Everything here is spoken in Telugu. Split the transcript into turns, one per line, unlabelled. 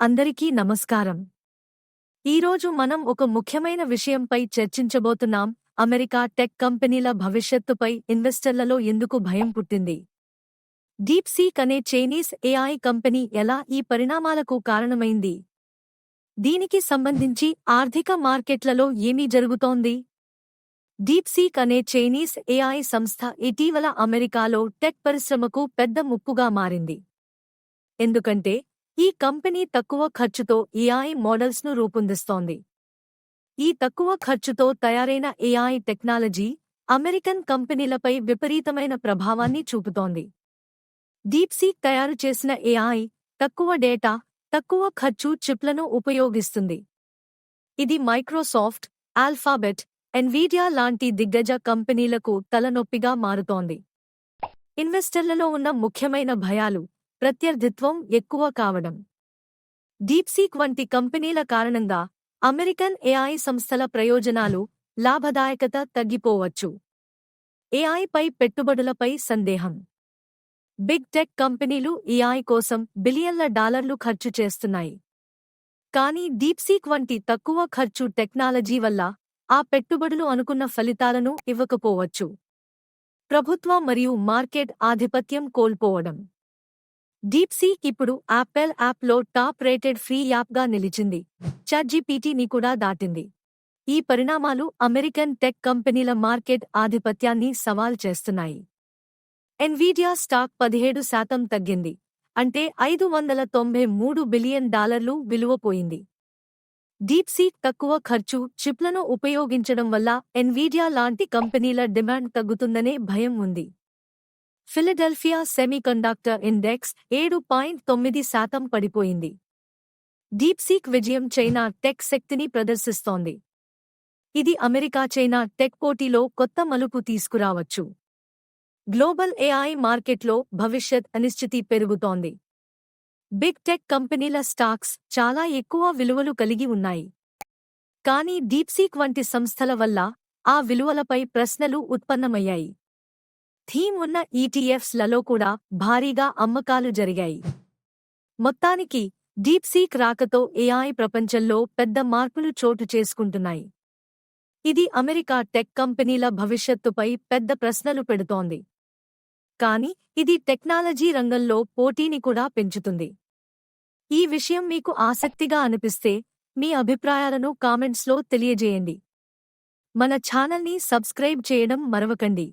అందరికీ నమస్కారం. ఈరోజు మనం ఒక ముఖ్యమైన విషయంపై చర్చించబోతున్నాం. అమెరికా టెక్ కంపెనీల భవిష్యత్తుపై ఇన్వెస్టర్లలో ఎందుకు భయం పుట్టింది? డీప్ సీక్ అనే చైనీస్ ఏఐ కంపెనీ ఎలా ఈ పరిణామాలకు కారణమైంది? దీనికి సంబంధించి ఆర్థిక మార్కెట్లలో ఏమీ జరుగుతోంది? డీప్ సీక్ అనే చైనీస్ ఏఐ సంస్థ ఇటీవల అమెరికాలో టెక్ పరిశ్రమకు పెద్ద ముప్పుగా మారింది. ఎందుకంటే ఈ కంపెనీ తక్కువ ఖర్చుతో ఏఐ మోడల్స్ను రూపొందిస్తోంది. ఈ తక్కువ ఖర్చుతో తయారైన ఏఐ టెక్నాలజీ అమెరికన్ కంపెనీలపై విపరీతమైన ప్రభావాన్ని చూపుతోంది. డీప్సీక్ తయారు చేసిన ఏఐ తక్కువ డేటా తక్కువ ఖర్చు చిప్లను ఉపయోగిస్తుంది. ఇది మైక్రోసాఫ్ట్ ఆల్ఫాబెట్ ఎన్వీడియా లాంటి దిగ్గజ కంపెనీలకు తలనొప్పిగా మారుతోంది. ఇన్వెస్టర్లలో ఉన్న ముఖ్యమైన భయాలు ప్రత్యర్థిత్వం ఎక్కువ కావడం. డీప్సీక్ వంటి కంపెనీల కారణంగా అమెరికన్ ఏఐ సంస్థల ప్రయోజనాలు లాభదాయకత తగ్గిపోవచ్చు. ఏఐపై పెట్టుబడులపై సందేహం. బిగ్ టెక్ కంపెనీలు ఏఐ కోసం బిలియన్ల డాలర్లు ఖర్చు చేస్తున్నాయి. కానీ డీప్సీక్ వంటి తక్కువ ఖర్చు టెక్నాలజీ వల్ల ఆ పెట్టుబడులు అనుకున్న ఫలితాలను ఇవ్వకపోవచ్చు. ప్రభుత్వ మరియు మార్కెట్ ఆధిపత్యం కోల్పోవడం. డీప్సీక్ ఇప్పుడు యాపిల్ యాప్లో టాప్ రేటెడ్ ఫ్రీ యాప్గా నిలిచింది. చాట్జీపీటీని కూడా దాటింది. ఈ పరిణామాలు అమెరికన్ టెక్ కంపెనీల మార్కెట్ ఆధిపత్యాన్ని సవాల్ చేస్తున్నాయి. ఎన్వీడియా స్టాక్ పదిహేడు శాతం తగ్గింది. అంటే ఐదు వందల తొంభై మూడు బిలియన్ డాలర్లు విలువపోయింది డీప్సీక్ తక్కువ ఖర్చు చిప్లను ఉపయోగించడం వల్ల ఎన్వీడియా లాంటి కంపెనీల డిమాండ్ తగ్గుతుందనే భయం ఉంది. ఫిలడెల్ఫియా సెమీకండక్టర్ ఇండెక్స్ ఏడు పాయింట్ తొమ్మిది శాతం పడిపోయింది. డీప్సీక్ విజయం చైనా టెక్ శక్తిని ప్రదర్శిస్తోంది. ఇది అమెరికా చైనా టెక్ పోటీలో కొత్త మలుపు తీసుకురావచ్చు. గ్లోబల్ ఏఐ మార్కెట్లో భవిష్యత్ అనిశ్చితి పెరుగుతోంది. బిగ్ టెక్ కంపెనీల స్టాక్స్ చాలా ఎక్కువ విలువలు కలిగి ఉన్నాయి. కానీ డీప్సీక్ వంటి సంస్థల వల్ల ఆ విలువలపై ప్రశ్నలు ఉత్పన్నమయ్యాయి. థీమ్ ఉన్న ఈటీఎఫ్స్లలో కూడా భారీగా అమ్మకాలు జరిగాయి. మొత్తానికి డీప్సీక్ రాకతో ఏఐ ప్రపంచంలో పెద్ద మార్పులు చోటు చేసుకుంటున్నాయి. ఇది అమెరికా టెక్ కంపెనీల భవిష్యత్తుపై పెద్ద ప్రశ్నలు పెడుతోంది. కాని ఇది టెక్నాలజీ రంగంలో పోటీని కూడా పెంచుతుంది. ఈ విషయం మీకు ఆసక్తిగా అనిపిస్తే మీ అభిప్రాయాలను కామెంట్స్లో తెలియజేయండి. మన ఛానల్ని సబ్స్క్రైబ్ చేయడం మరవకండి.